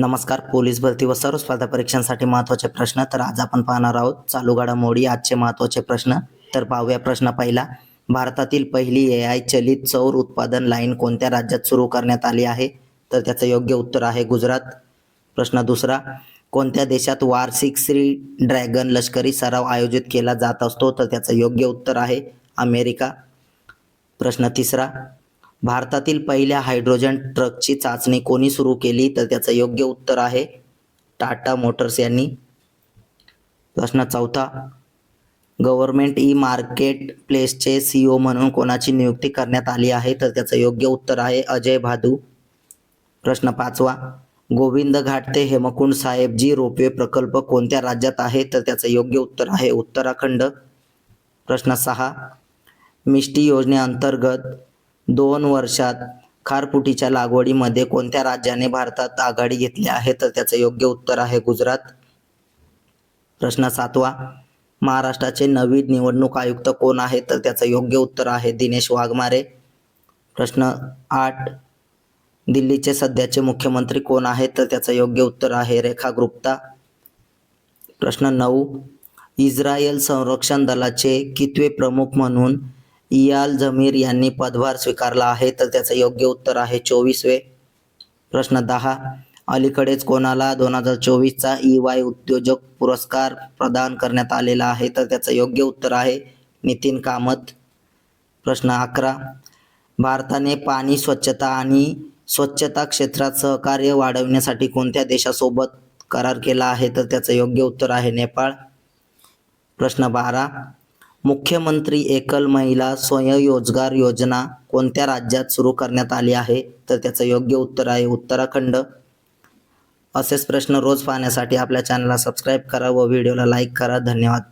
नमस्कार पोलीस भरती व सर्व स्पर्धा परीक्षांसाठी महत्त्वाचे प्रश्न तर आज आपण पाहणार आहोत चालू घडामोडी आजचे महत्त्वाचे प्रश्न. तर पाहूया प्रश्न पहिला. भारतातील पहिली ए आय चलित सौर उत्पादन लाईन कोणत्या राज्यात सुरू करण्यात आली आहे? तर त्याचं योग्य उत्तर आहे गुजरात. प्रश्न दुसरा. कोणत्या देशात वार्षिक श्री ड्रॅगन लष्करी सराव आयोजित केला जात असतो? तर त्याचं योग्य उत्तर आहे अमेरिका. प्रश्न तिसरा. भारतातील पहिल्या हायड्रोजन ट्रकची चाचणी कोणी सुरू केली? तर त्याचं योग्य उत्तर आहे टाटा मोटर्स यांनी. प्रश्न चौथा. गव्हर्नमेंट ई मार्केट प्लेसचे सीईओ म्हणून कोणाची नियुक्ती करण्यात आली आहे? तर त्याचं योग्य उत्तर आहे अजय भादू. प्रश्न पाचवा. गोविंद घाट ते हेमकुंड साहेबजी रोपवे प्रकल्प कोणत्या राज्यात आहे? तर त्याचं योग्य उत्तर आहे उत्तराखंड. प्रश्न सहा. मिष्टी योजनेअंतर्गत दोन वर्षात खारफुटीच्या लागवडीमध्ये कोणत्या राज्याने भारतात आघाडी घेतली आहे? तर त्याचं योग्य उत्तर आहे गुजरात. प्रश्न सातवा महाराष्ट्राचे नवीन निवडणूक आयुक्त कोण आहे? तर त्याचं योग्य उत्तर आहे दिनेश वाघमारे. प्रश्न आठ दिल्लीचे सध्याचे मुख्यमंत्री कोण आहेत? तर त्याचं योग्य उत्तर आहे रेखा गुप्ता. प्रश्न नऊ इस्रायल संरक्षण दलाचे कितवे प्रमुख म्हणून इयाल जमीर यांनी पदभार स्वीकारला आहे तर त्याचं योग्य उत्तर आहे चोवीसवे प्रश्न दहा. अलीकडेच कोणाला दोन हजार चोवीसचा ई वाय उद्योजक पुरस्कार प्रदान करण्यात आलेला आहे तर त्याचं योग्य उत्तर आहे नितीन कामत. प्रश्न अकरा. भारताने पाणी स्वच्छता आणि स्वच्छता क्षेत्रात सहकार्य वाढवण्यासाठी कोणत्या देशासोबत करार केला आहे तर त्याचं योग्य उत्तर आहे नेपाळ. प्रश्न बारा. मुख्यमंत्री एकल महिला स्वयंरोजगार योजना कोणत्या राज्यात सुरू करण्यात आली आहे? तर त्याचं योग्य उत्तर आहे उत्तराखंड. असेच प्रश्न रोज पाहण्यासाठी आपल्या चॅनलला सबस्क्राईब करा व व्हिडिओला लाईक करा. धन्यवाद.